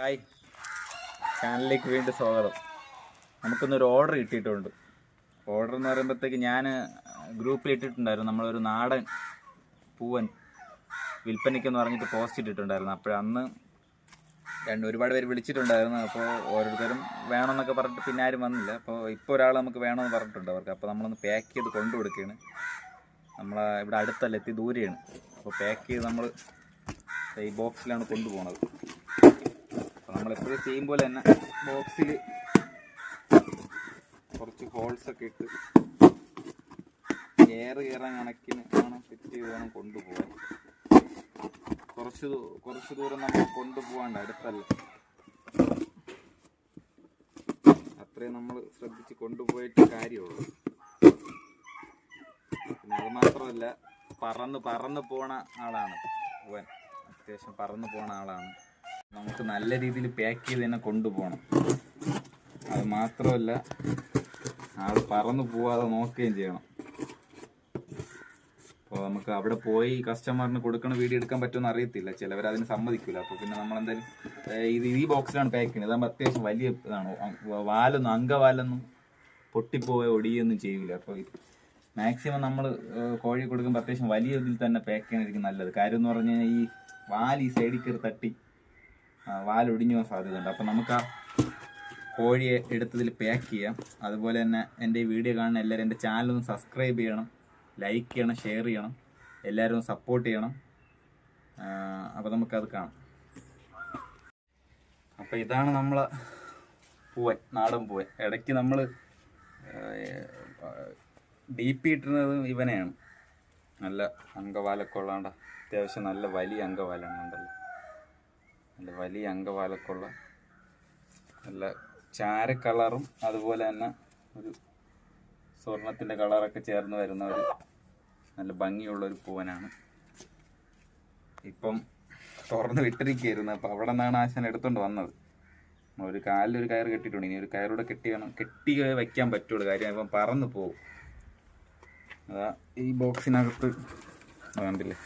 Hi. ചാനലിലേക്ക് വീണ്ടും സ്വാഗതം. നമുക്കിന്നൊരു ഓർഡർ കിട്ടിയിട്ടുണ്ട്. ഓർഡർ എന്ന് പറയുമ്പോഴത്തേക്ക് ഞാൻ ഗ്രൂപ്പിൽ ഇട്ടിട്ടുണ്ടായിരുന്നു. നമ്മളൊരു നാടൻ പൂവൻ വിൽപ്പനയ്ക്കെന്ന് പറഞ്ഞിട്ട് പോസ്റ്റ് ഇട്ടിട്ടുണ്ടായിരുന്നു. അപ്പോൾ അന്ന് രണ്ട് ഒരുപാട് പേര് വിളിച്ചിട്ടുണ്ടായിരുന്നു. അപ്പോൾ ഓരോരുത്തരും വേണമെന്നൊക്കെ പറഞ്ഞിട്ട് പിന്നെ ആരും വന്നില്ല. അപ്പോൾ ഇപ്പോൾ ഒരാൾ നമുക്ക് വേണമെന്ന് പറഞ്ഞിട്ടുണ്ട് അവർക്ക്. അപ്പോൾ നമ്മളൊന്ന് പാക്ക് ചെയ്ത് കൊണ്ടു കൊടുക്കുകയാണ് നമ്മളെ ഇവിടെ അടുത്തല്ല എത്തി ദൂരെയാണ്. അപ്പോൾ പാക്ക് ചെയ്ത് നമ്മൾ ഈ ബോക്സിലാണ് കൊണ്ടുപോകുന്നത് നമ്മളെപ്പോഴും ചെയ്യും പോലെ തന്നെ ബോക്സിൽ കുറച്ച് ഹോൾസ് ഒക്കെ ഇട്ട് എയർ കയറാൻ കണക്കിന് ആണ് ഫിറ്റ് ചെയ്ത് വേണം കൊണ്ടുപോകാൻ. കുറച്ച് കുറച്ച് ദൂരം നമ്മൾ കൊണ്ടുപോകാണ്ട് അടുത്തല്ല. അത്രയും നമ്മൾ ശ്രദ്ധിച്ച് കൊണ്ടുപോയിട്ട് കാര്യമുള്ളൂ. പിന്നെ അത് മാത്രമല്ല പറന്ന് പറന്ന് പോണ ആളാണ് പൂവൻ അത്യാവശ്യം പറന്ന് പോണ ആളാണ്. നമുക്ക് നല്ല രീതിയിൽ പാക്ക് ചെയ്ത് തന്നെ കൊണ്ടുപോകണം. അത് മാത്രമല്ല ആൾ പറന്നു പോവാതെ നോക്കുകയും ചെയ്യണം. അപ്പോൾ നമുക്ക് അവിടെ പോയി കസ്റ്റമറിന് കൊടുക്കണ വീഡിയോ എടുക്കാൻ പറ്റുമെന്ന് അറിയത്തില്ല. ചിലവർ അതിന് സമ്മതിക്കില്ല അപ്പോൾ പിന്നെ നമ്മൾ എന്തായാലും ഇത് ഈ ബോക്സിലാണ് പാക്ക് ചെയ്യുന്നത്. അതാകുമ്പോൾ അത്യാവശ്യം വലിയ ഇതാണ്. വാലൊന്നും അംഗവാലൊന്നും പൊട്ടിപ്പോയോ ഒടിയൊന്നും ചെയ്യില്ല അപ്പോൾ മാക്സിമം നമ്മൾ കോഴി കൊടുക്കുമ്പോൾ അത്യാവശ്യം വലിയ ഇതിൽ തന്നെ പാക്ക് ചെയ്യാനായിരിക്കും നല്ലത്. കാര്യം എന്ന് പറഞ്ഞു കഴിഞ്ഞാൽ ഈ വാൽ ഈ സൈഡിൽ കയറി തട്ടി ഒടിഞ്ഞു പോകാൻ സാധ്യതയുണ്ട്. അപ്പം നമുക്ക് ആ കോഴിയെ എടുത്തതിൽ പാക്ക് ചെയ്യാം. അതുപോലെ തന്നെ എന്റെ ഈ വീഡിയോ കാണുന്ന എല്ലാവരും എന്റെ ചാനലൊന്ന് സബ്സ്ക്രൈബ് ചെയ്യണം ലൈക്ക് ചെയ്യണം ഷെയർ ചെയ്യണം എല്ലാവരും സപ്പോർട്ട് ചെയ്യണം. അപ്പോൾ നമുക്കത് കാണാം. അപ്പോൾ ഇതാണ് നമ്മൾ പൂവൻ നാടൻ പൂവൻ. ഇടയ്ക്ക് നമ്മൾ ഡി പി ഇട്ടുന്നത് ഇവനെയാണ്. നല്ല അംഗവാലൊക്കെ ഉള്ളതാണ്ട. അത്യാവശ്യം നല്ല വലിയ അംഗവാലാണ് ഉണ്ടല്ലോ നല്ല വലിയ അങ്കവാലക്കുള്ള നല്ല ചാര കളറും അതുപോലെ തന്നെ ഒരു സ്വർണത്തിന്റെ കളറൊക്കെ ചേർന്ന് വരുന്ന ഒരു നല്ല ഭംഗിയുള്ള ഒരു പൂവനാണ്. ഇപ്പം തുറന്ന് വിട്ടിരിക്കുകയായിരുന്നു. അപ്പോൾ അവിടെ നിന്നാണ് ആശാൻ എടുത്തുകൊണ്ട് വന്നത്. ഒരു കാലിൽ ഒരു കയറ് കെട്ടിയിട്ടുണ്ട്. ഇനി ഒരു കയറൂടെ കെട്ടി വേണം. കെട്ടി വയ്ക്കാൻ പറ്റുള്ളൂ. കാര്യം ഇപ്പം പറന്ന് പോകും അതാ ഈ ബോക്സിനകത്ത്. വേണ്ടില്ലേ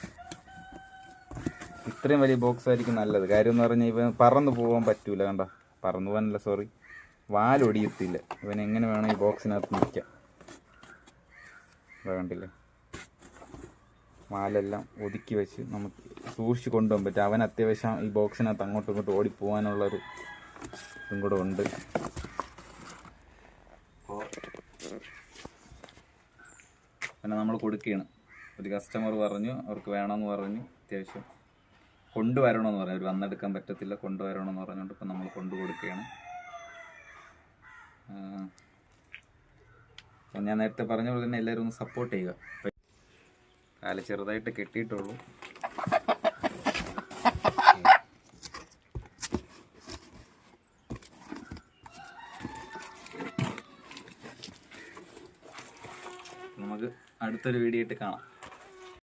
ഇത്രയും വലിയ ബോക്സ് ആയിരിക്കും നല്ലത്. കാര്യം എന്ന് പറഞ്ഞാൽ ഇവൻ പറന്നു പോകാൻ പറ്റൂല കണ്ട? പറന്നു പോകാനല്ല സോറി വാലൊടിയത്തില്ല. ഇവൻ എങ്ങനെ വേണം ഈ ബോക്സിനകത്ത് നിൽക്കാം കണ്ടില്ലേ? വാലെല്ലാം ഒതുക്കി വെച്ച് നമുക്ക് സൂക്ഷിച്ച് കൊണ്ടുപോകാൻ പറ്റും. അവൻ അത്യാവശ്യം ഈ ബോക്സിനകത്ത് അങ്ങോട്ടും ഇങ്ങോട്ടും ഓടിപ്പോവാനുള്ളൊരു ഇതും കൂടെ ഉണ്ട്. പിന്നെ നമ്മൾ കൊടുക്കുകയാണ്. ഒരു കസ്റ്റമർ പറഞ്ഞു അവർക്ക് വേണമെന്ന് പറഞ്ഞു അത്യാവശ്യം കൊണ്ടുവരണമെന്ന് പറഞ്ഞു അവർ വന്നെടുക്കാൻ പറ്റത്തില്ല കൊണ്ടുവരണമെന്ന് പറഞ്ഞുകൊണ്ട് ഇപ്പം നമ്മൾ കൊണ്ടു കൊടുക്കുകയാണ് അപ്പം ഞാൻ നേരത്തെ പറഞ്ഞ പോലെ തന്നെ എല്ലാവരും ഒന്ന് സപ്പോർട്ട് ചെയ്യുക. കാൽ ചെറുതായിട്ട് കെട്ടിയിട്ടുള്ളൂ. നമുക്ക് അടുത്തൊരു വീഡിയോ ആയിട്ട് കാണാം.